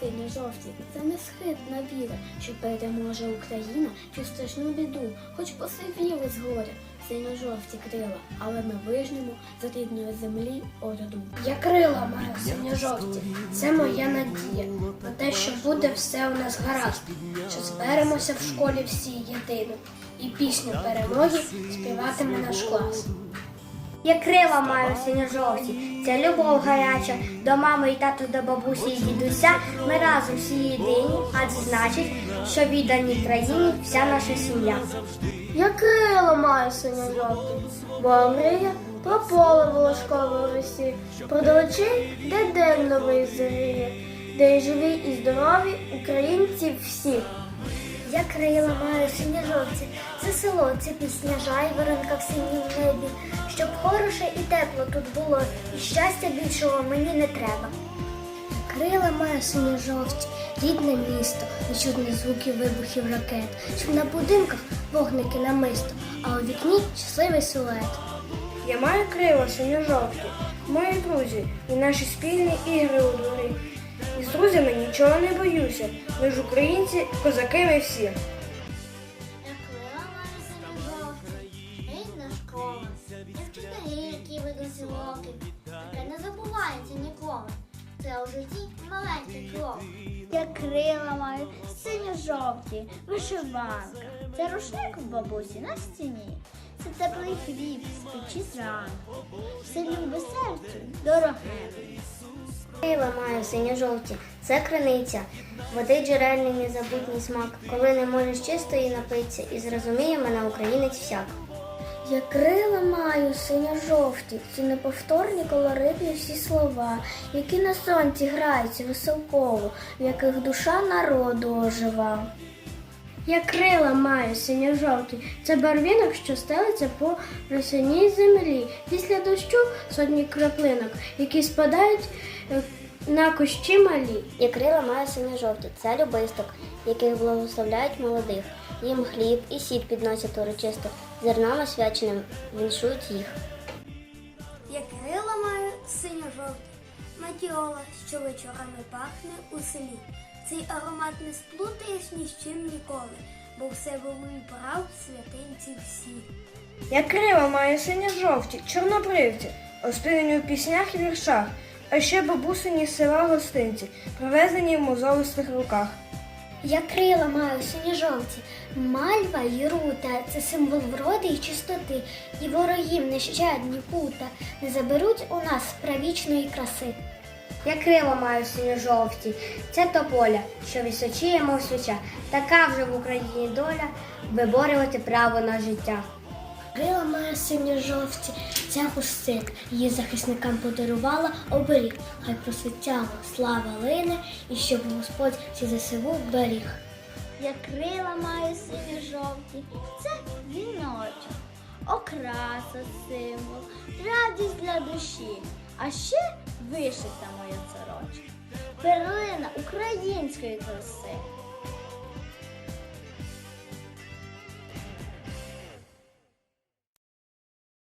синьо-жовті, це не схитна віра, що переможе Україна чи страшну біду, хоч посивіли з горя. Синьо-жовті крила, але ми вижнемо з рідної землі ороду. Я крила маю синьо-жовті. Це моя надія на те, що буде все у нас гаразд, що зберемося в школі всі єдино, і пісню перемоги співатиме наш клас. Я крила маю синьо-жовті, це любов гаряча до мами і тату, до бабусі і дідуся. Ми разом всі єдині, а це значить, що віддані країні вся наша сім'я. Я крила маю синьо-жовті, бо мрія про поле волошкове лісі, про долечі, де день новий зоріє, де й живі і здорові українці всі. Я крила маю синьо-жовті, це село, це пісня жайворонка в синім небі, щоб хороше і тепло тут було, і щастя більшого мені не треба. Крила має синьо-жовті, рідне місто, не чутно звуків вибухів ракет, щоб на будинках вогники намисто, а у вікні щасливий силует. Я маю крила синьо-жовті, мої друзі і наші спільні ігри у дворі. І з друзями нічого не боюся. Ми ж українці, козаки ми всі. Таке не забувається ніколи. Це у житті маленький крок. Я крила маю синьо-жовті, вишиванка. Це рушник в бабусі на стіні. Це теплий хліб з печі зранку. Все любе серцю, дороге. Крила маю синьо-жовті, це криниця, води джерельний незабутній смак, коли не можеш чистої напитися і зрозуміє мене українець всяк. Я крила маю синьо-жовті, ці неповторні колоритні всі слова, які на сонці граються веселково, в яких душа народу ожива. Я крила маю синьо-жовті, це барвінок, що стелиться по росяній землі. Після дощу сотні краплинок, які спадають е, на кущі малі. І крила має синьо-жовті, це любисток, яких благословляють молодих. Їм хліб і сіль підносять урочисто, зерном освяченим віншують їх. Я крила маю синьо-жовті, матіола, що вечорами пахне у селі. Цей аромат не сплутаєш ні з чим ніколи, бо все волує прав святинці всі. Я крила маю синьо-жовті, чорнобривці, оспівані у піснях і віршах, а ще бабусині з села гостинці, привезені в мозолистих руках. Я крила маю синьо-жовті, мальва і рута це символ вроди і чистоти, і ворогів нещадні пута не заберуть у нас правічної краси. Я крила маю синьо-жовті, це тополя, що височіє, мов свіча. Така вже в Україні доля виборювати право на життя. Крила має синьо-жовті, ця гусик її захисникам подарувала оберіг, хай просвітяла слава лине, і щоб Господь ці ЗСУ беріг. Я крила маю синьо-жовті, це віночок, окраса, символ, радість для душі, а ще вишита моя сорочка, перлина української краси.